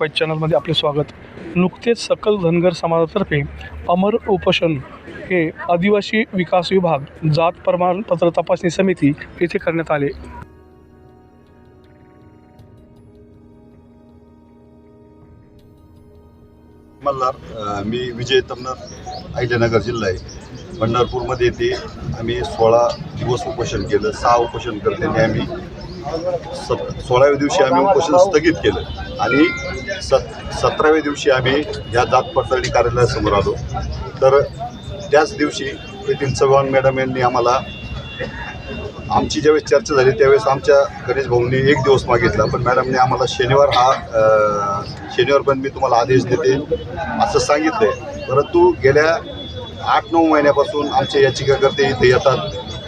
Wise चॅनलमध्ये आपले स्वागत. नुकतेच सकल धनगर समाजातर्फे अमर उपोषण हे आदिवासी विकास विभाग जात प्रमाणपत्र तपासणी समिती येथे करण्यात आले. मल्हार मी विजय तमनर अहिल्यानगर जिल्हा आहे. पंढरपूरमध्ये ते आम्ही सोळा दिवस उपोषण केलं सहा उपोषण करताना आम्ही. सत सोळाव्या दिवशी आम्ही उपोषण स्थगित केलं. आणि सत सतराव्या दिवशी आम्ही या जात पडताळणी कार्यालयासमोर आलो. तर त्याच दिवशी नितीन चव्हाण मॅडम यांनी आम्हाला आमची ज्यावेळेस चर्चा झाली त्यावेळेस आमच्या गणेश भाऊंनी एक दिवस मागितला पण मॅडमने आम्हाला शनिवार हा शनिवार पण मी तुम्हाला आदेश देते असं सांगितलं आहे परंतु गेल्या आठ नऊ महिन्यापासून आमचे याचिकाकर्ते इथे येतात.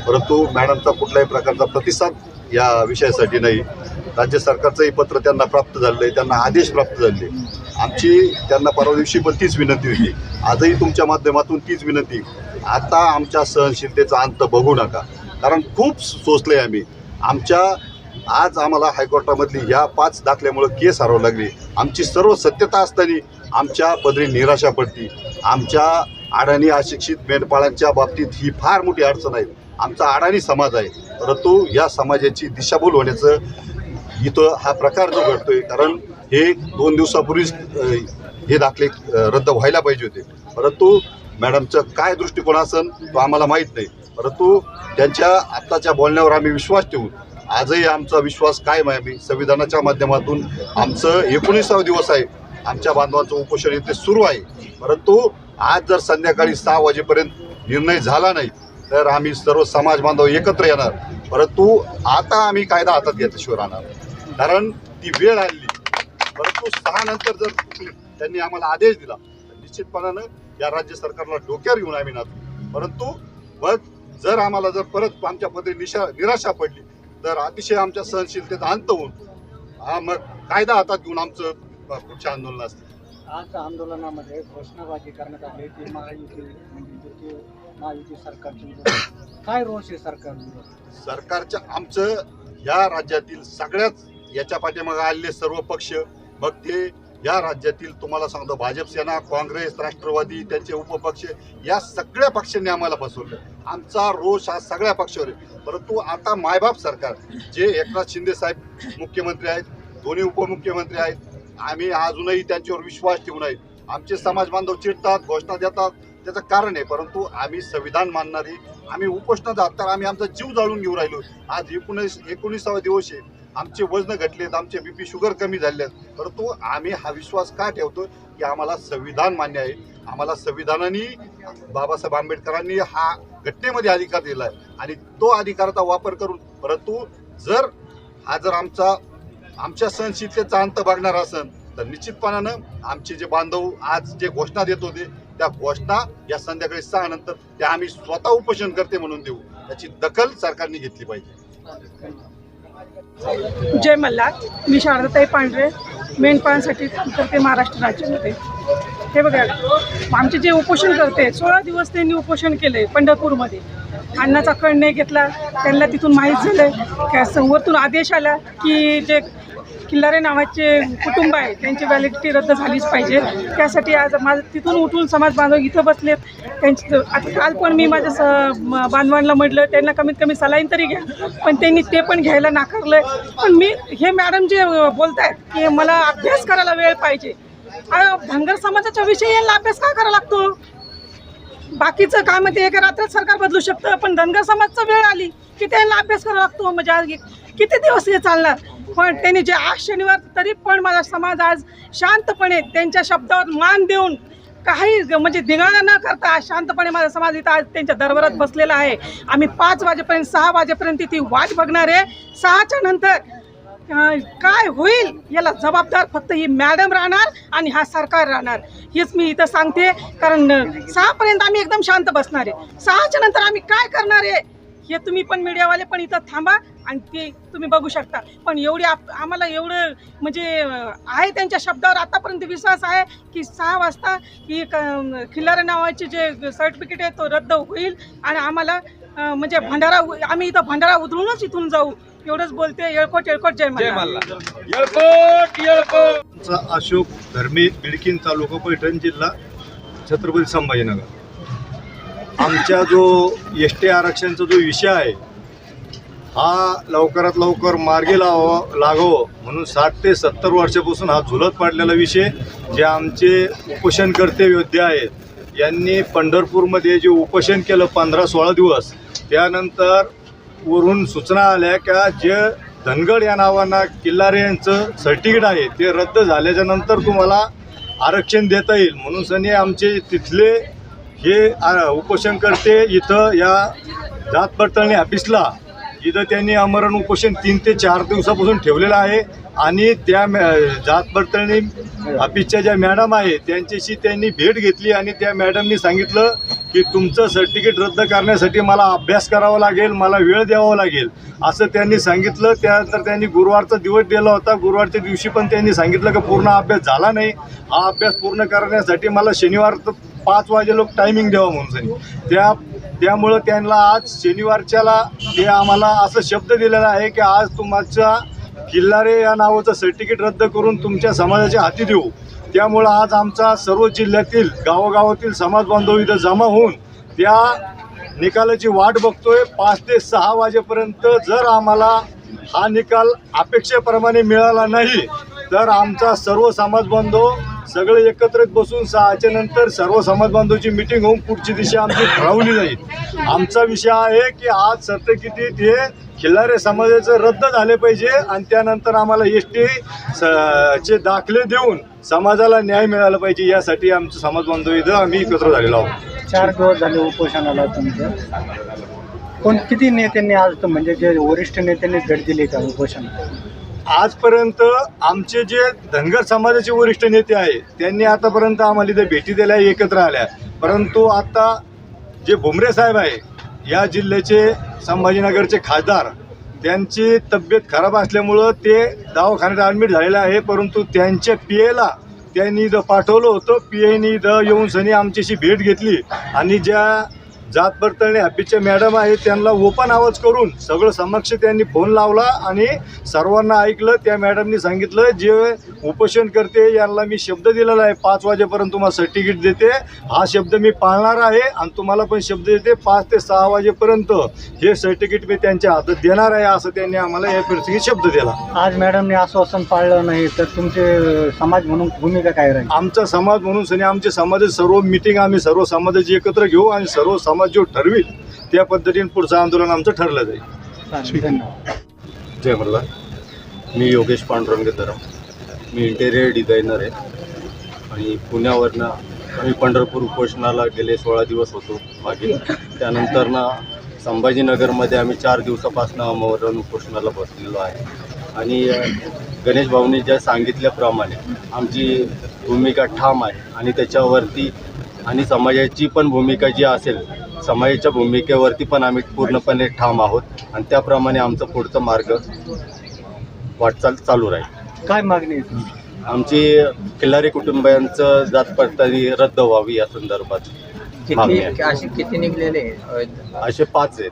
परंतु मॅडमचा कुठल्याही प्रकारचा प्रतिसाद या विषयासाठी नाही. राज्य सरकारचंही पत्र त्यांना प्राप्त झालं आहे त्यांना आदेश प्राप्त झाले आमची त्यांना परवा दिवशी पण तीच विनंती होती. आजही तुमच्या माध्यमातून तीच विनंती. आता आमच्या सहनशीलतेचा अंत बघू नका. कारण खूप सोचले आम्ही. आमच्या आज आम्हाला हायकोर्टामधली ह्या पाच दाखल्यामुळं केस हरवावं लागली. आमची सर्व सत्यता असताना आमच्या पदरी निराशा पडती. आमच्या अडाणी अशिक्षित मेंढपाळांच्या बाबतीत ही फार मोठी अडचण आहे. आमचा अडाणी समाज आहे. परंतु या समाजाची दिशाभूल होण्याचं इथं हा प्रकार जो घडतोय कारण हे दोन दिवसापूर्वीच हे दाखले रद्द व्हायला पाहिजे होते. परंतु मॅडमचं काय दृष्टिकोन असन तो आम्हाला माहीत नाही. परंतु त्यांच्या आत्ताच्या बोलण्यावर आम्ही विश्वास ठेवू. आजही आमचा विश्वास कायम आहे. आम्ही संविधानाच्या माध्यमातून आमचं एकोणीसावा दिवस आहे. आमच्या बांधवांचं उपोषण इथे सुरू आहे. परंतु आज जर संध्याकाळी सहा वाजेपर्यंत निर्णय झाला नाही तर आम्ही सर्व समाज बांधव एकत्र येणार. परंतु आता आम्ही कायदा हातात घेतल्याशिवाय राहणार कारण ती वेळ आली परंतु सहा नंतर जर त्यांनी आम्हाला आदेश दिला तर निश्चितपणानं या राज्य सरकारला डोक्यावर घेऊन आम्ही नाचू. परंतु मग जर आम्हाला जर परत आमच्या पदरी निशा निराशा पडली तर अतिशय आमच्या सहनशीलतेत अंत होऊन हा मग कायदा हातात घेऊन आमचं पुढच्या आंदोलन असतं. आज आंदोलनामध्ये घोषणाबाजी करण्यात आली. की महायुती म्हणजे महायुती सरकारची काय रोष आहे सरकार सरकारच्या आमचं या राज्यातील सगळ्याच याच्या पाठीमागे आलेले सर्व पक्ष मग ते या राज्यातील तुम्हाला सांगतो भाजप सेना काँग्रेस राष्ट्रवादी त्यांचे उपपक्ष या सगळ्या पक्षांनी आम्हाला बसवलं आमचा रोष हा सगळ्या पक्षावर आहे. परंतु आता मायबाप सरकार जे एकनाथ शिंदे साहेब मुख्यमंत्री आहेत दोन्ही उपमुख्यमंत्री आहेत आम्ही अजूनही त्यांच्यावर विश्वास ठेवून नये. आमचे समाज बांधव चिडतात घोषणा देतात त्याचं कारण आहे. परंतु आम्ही संविधान मानणारी आम्ही उपोषणात आहात तर आम्ही आमचा जीव जाळून घेऊन राहिलो. आज एकोणीस एकोणीसावा दिवस आहे. आमचे वजन घटलेत आमचे बीपी शुगर कमी झाले आहेत. परंतु आम्ही हा विश्वास का ठेवतो की आम्हाला संविधान मान्य आहे. आम्हाला संविधानाने बाबासाहेब आंबेडकरांनी हा घटनेमध्ये अधिकार दिला आहे आणि तो अधिकाराचा वापर करून परंतु जर हा जर आमचा आमच्या सहनशीलतेचा अंत बघणार असेल तर निश्चितपणानं आमचे जे बांधव आज जे घोषणा देत होते त्या घोषणा या संध्याकाळी सहा नंतर त्या आम्ही स्वतः उपोषण करते म्हणून देऊ. याची दखल सरकारने घेतली पाहिजे. जय मल्हार. मी शारदाताई पांढरे मेंढपाळांसाठी काम करते महाराष्ट्र राज्यामध्ये. हे बघा आमचे जे उपोषण करते सोळा दिवस त्यांनी उपोषण केले पंढरपूरमध्ये. अन्नाचा कण नाही घेतला त्यांना तिथून माहीत झालं की संवरतून आदेश आला की जे किल्लारे नावाचे कुटुंब आहे. त्यांची व्हॅलिडिटी रद्द झालीच पाहिजे. त्यासाठी आज माझं तिथून उठून समाज बांधव इथं बसलेत. त्यांची आता काल पण मी माझ्या स बांधवांना म्हटलं त्यांना कमीत कमी सलाईन तरी घ्या. पण त्यांनी ते पण घ्यायला नाकारलं पण मी हे मॅडम जे बोलत आहेत की मला अभ्यास करायला वेळ पाहिजे. धनगर समाजाच्या विषयी यांना अभ्यास का करावा लागतो? बाकीचं काय म्हणते एका रात्रात सरकार बदलू शकतं पण धनगर समाजचा वेळ आली. की त्यांना अभ्यास करावा लागतो? म्हणजे आज किती दिवस हे चालणार? पण त्यांनी जे आज शनिवार तरी पण माझा समाज आज शांतपणे त्यांच्या शब्दावर मान देऊन काही ग- म्हणजे धिंगाणा न करता आज शांतपणे माझा समाज इथं आज त्यांच्या दरबारात बसलेला आहे. आम्ही पाच वाजेपर्यंत सहा वाजेपर्यंत ती वाट बघणार आहे. सहाच्या नंतर काय होईल याला जबाबदार फक्त ही मॅडम राहणार आणि हा सरकार राहणार. हेच मी इथं सांगते. कारण सहापर्यंत आम्ही एकदम शांत बसणार आहे. सहाच्या नंतर आम्ही काय करणार आहे? हे तुम्ही पण मीडियावाले पण इथं थांबा आणि ते तुम्ही बघू शकता. पण एवढी आप आम्हाला एवढं म्हणजे आहे त्यांच्या शब्दावर आतापर्यंत विश्वास आहे की सहा वाजता ही क- खिल्लारे नावाचे जे सर्टिफिकेट आहे तो रद्द होईल आणि आम्हाला म्हणजे भंडारा आम्ही इथं भंडारा उधळूनच इथून जाऊ. एवढंच बोलते येळकोट येळकोट जय चा अशोक धर्मे बिडकीन तालुका पैठण जिल्हा छत्रपती संभाजीनगर. आमच्या जो एस टी आरक्षणचा जो विषय आहे हा लवकरात लवकर मार्गी लावा लागावं म्हणून साठ ते सत्तर वर्षापासून हा झुलत पाडलेला विषय जे आमचे उपोषणकर्ते योद्धे आहेत यांनी पंढरपूरमध्ये जे उपोषण केलं पंधरा सोळा दिवस त्यानंतर वरून सूचना आल्या का जे धनगड या नावानं किल्लारे यांचं सर्टिफिकेट आहे ते रद्द झाल्याच्यानंतर तुम्हाला आरक्षण देता येईल म्हणून सनी आमचे तिथले हे उपोषण उपोषणकर्ते इथं या जात पडताळणी ऑफिसला इथं त्यांनी आमरण उपोषण तीन ते चार दिवसापासून ठेवलेलं आहे. आणि त्या मॅ- जात पडताळणी ऑफिसच्या ज्या मॅडम आहे त्यांच्याशी त्यांनी भेट घेतली आणि त्या मॅडमनी सांगितलं की तुमचं सर्टिफिकेट रद्द करण्यासाठी मला अभ्यास करावा लागेल मला वेळ द्यावा लागेल. असं त्यांनी सांगितलं. त्यानंतर त्यांनी गुरुवारचा दिवस दिला होता. गुरुवारच्या दिवशी पण त्यांनी सांगितलं की पूर्ण अभ्यास झाला नाही. हा अभ्यास पूर्ण करण्यासाठी मला शनिवार तर पाच वाजे लोक टायमिंग द्यावा म्हणून त्या त्यामुळं त्यांना आज शनिवारच्याला ते आम्हाला असं शब्द दिलेला आहे की आज तुमच्या किल्लारे या नावाचं सर्टिफिकेट रद्द करून तुमच्या समाजाच्या हाती देऊ. त्यामुळं आज आमचा सर्व जिल्ह्यातील गावोगावातील समाज बांधव इथं जमा होऊन त्या निकालाची वाट बघतोय. पाच ते सहा वाजेपर्यंत जर आम्हाला हा निकाल अपेक्षेप्रमाणे मिळाला नाही तर आमचा सर्व समाज बांधव सगळे एकत्रित बसून सहाच्या नंतर सर्व समाज बांधवची मिटिंग होऊन पुढची दिशा आमची ठरवली जाईल. आमचा विषय आहे की आज सत्यकितीत हे खिल्लारे समाजाचं रद्द झाले पाहिजे आणि त्यानंतर आम्हाला एस टी चे दाखले देऊन समाजाला न्याय मिळाला पाहिजे यासाठी आमचं समाज बांधव इथं आम्ही एकत्र झालेलो आहोत. चार दिवस झाले उपोषणाला तुमचं. कोण किती नेत्यांनी आज तर म्हणजे जे वरिष्ठ नेत्यांनी भेट दिली का उपोषणाला आजपर्यंत आमचे जे धनगर समाजाचे वरिष्ठ नेते आहे त्यांनी आतापर्यंत आम्हाला इथे भेटी दिल्या एकत्र आल्या. परंतु आता जे भुमरे साहेब आहे या जिल्ह्याचे संभाजीनगरचे खासदार त्यांची तब्येत खराब असल्यामुळं ते दवाखान्यात ॲडमिट झालेलं आहे परंतु त्यांच्या पी एला त्यांनी इथं पाठवलं होतं. पी एनी इथं येऊन सनी आमच्याशी भेट घेतली आणि ज्या जात पडताळणी ऑफिसच्या मॅडम आहेत त्यांना ओपन आवाज करून सगळं समक्ष त्यांनी फोन लावला आणि सर्वांना ऐकलं त्या मॅडमनी सांगितलं जे उपोषण करते यांना मी शब्द दिलेला आहे पाच वाजेपर्यंत तुम्हाला सर्टिफिकेट देते. हा शब्द मी पाळणार आहे आणि तुम्हाला पण शब्द देते. पाच ते सहा वाजेपर्यंत हे सर्टिफिकेट मी त्यांच्या हातात देणार आहे असं त्यांनी आम्हाला या प्रसंगी शब्द दिला. आज मॅडमने आश्वासन पाळलं नाही तर तुमचे समाज म्हणून भूमिका काय राहील? आमचा समाज म्हणून सनी आमचे समाजाचे सर्व मिटिंग आम्ही सर्व समाजाची एकत्र घेऊ आणि सर्व समाज जो ठरविल त्या पद्धतीने पुढचं आंदोलन आमचं ठरलं जाईल. जय मल्हार. मी योगेश पांडुरंग धरम. मी इंटेरियर डिझायनर आहे. आणि पुण्यावरनं आम्ही पंढरपूर उपोषणाला गेले सोळा दिवस होतो मागे. त्यानंतर ना संभाजीनगरमध्ये आम्ही चार दिवसापासून अमरण उपोषणाला बसलेलो आहे. आणि गणेश भाऊनी ज्या सांगितल्याप्रमाणे आमची भूमिका ठाम आहे. आणि त्याच्यावरती आणि समाजाची पण भूमिका जी असेल समाजाच्या भूमिकेवरती पण आम्ही पूर्णपणे ठाम आहोत आणि त्याप्रमाणे आमचं पुढचं मार्ग वाटचाल चालू राहील. काय मागणी आहे? तुमची आमची किल्लारी कुटुंबियांचं जात पडताळणी रद्द व्हावी या संदर्भात असे किती निघलेले आहेत? असे पाच आहेत.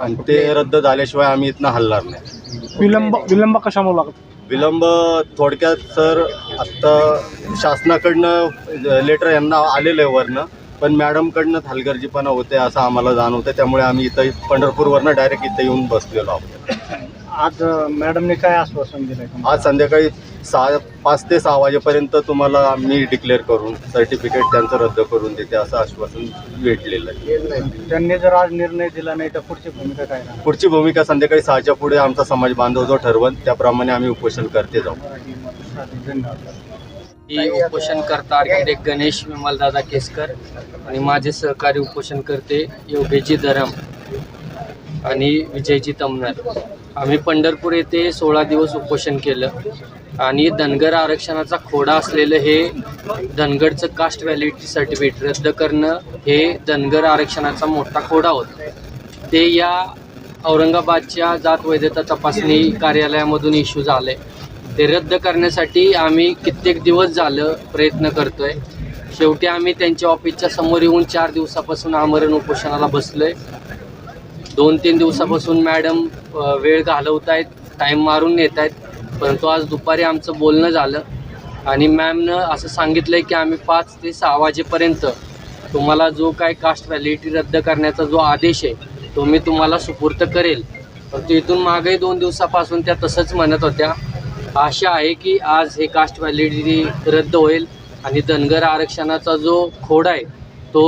आणि ते रद्द झाल्याशिवाय आम्ही इथनं हलणार नाही. विलंब विलंब कशामुळे लागतो? विलंब थोडक्यात सर आत्ता शासनाकडनं लेटर यांना आलेलं आहे वरनं. पण मॅडमकडनं हलगर्जीपणा होते असं आम्हाला जाणवतं त्यामुळे आम्ही इथं पंढरपूरवरनं डायरेक्ट इथं येऊन बसलेलो आहोत. आज मॅडमने काय आश्वासन तुम्हाला? आज संध्याकाळी सहा पाच ते सहा वाजेपर्यंत तुम्हाला मी डिक्लेअर करून सर्टिफिकेट त्यांचं रद्द करून देते असं आश्वासन भेटलेलं आहे. त्यांनी जर आज निर्णय दिला नाही तर पुढची भूमिका काय राहणार? पुढची भूमिका संध्याकाळी सहाच्या पुढे आमचा समाज बांधव जो ठरवल त्याप्रमाणे आम्ही उपोषण करते जाऊ. धन्यवाद. मी उपोषणकर्ता आर्किटेक्ट गणेश विमलदादा केसकर आणि माझे सहकारी उपोषणकर्ते योगेजी धरम आणि विजयजी तमनर. आम्ही पंढरपूर येथे सोळा दिवस उपोषण केलं आणि धनगर आरक्षणाचा खोडा असलेलं हे धनगडचं कास्ट व्हॅलिडिटी सर्टिफिकेट रद्द करणं हे धनगर आरक्षणाचा मोठा खोडा होता. ते या औरंगाबादच्या जात वैधता तपासणी कार्यालयामधून इश्यू झाले. ते रद्द करण्यासाठी आम्ही कित्येक दिवस झालं प्रयत्न करतो आहे शेवटी आम्ही त्यांच्या ऑफिसच्या समोर येऊन चार दिवसापासून आमरण उपोषणाला बसलो आहे दोन तीन दिवसापासून मॅडम वेळ घालवत आहेत टाईम मारून नेत आहेत परंतु आज दुपारी आमचं बोलणं झालं आणि मॅमनं असं सांगितलं आहे की आम्ही पाच ते सहा वाजेपर्यंत तुम्हाला जो काय कास्ट व्हॅलिडिटी रद्द करण्याचा जो आदेश आहे तो मी तुम्हाला सुपूर्त करेल. परंतु इथून मागही दोन दिवसापासून त्या तसंच म्हणत होत्या. आशा आहे की आज हे कास्ट व्हॅलिडिटी रद्द होईल आणि धनगर आरक्षणाचा जो खोड आहे तो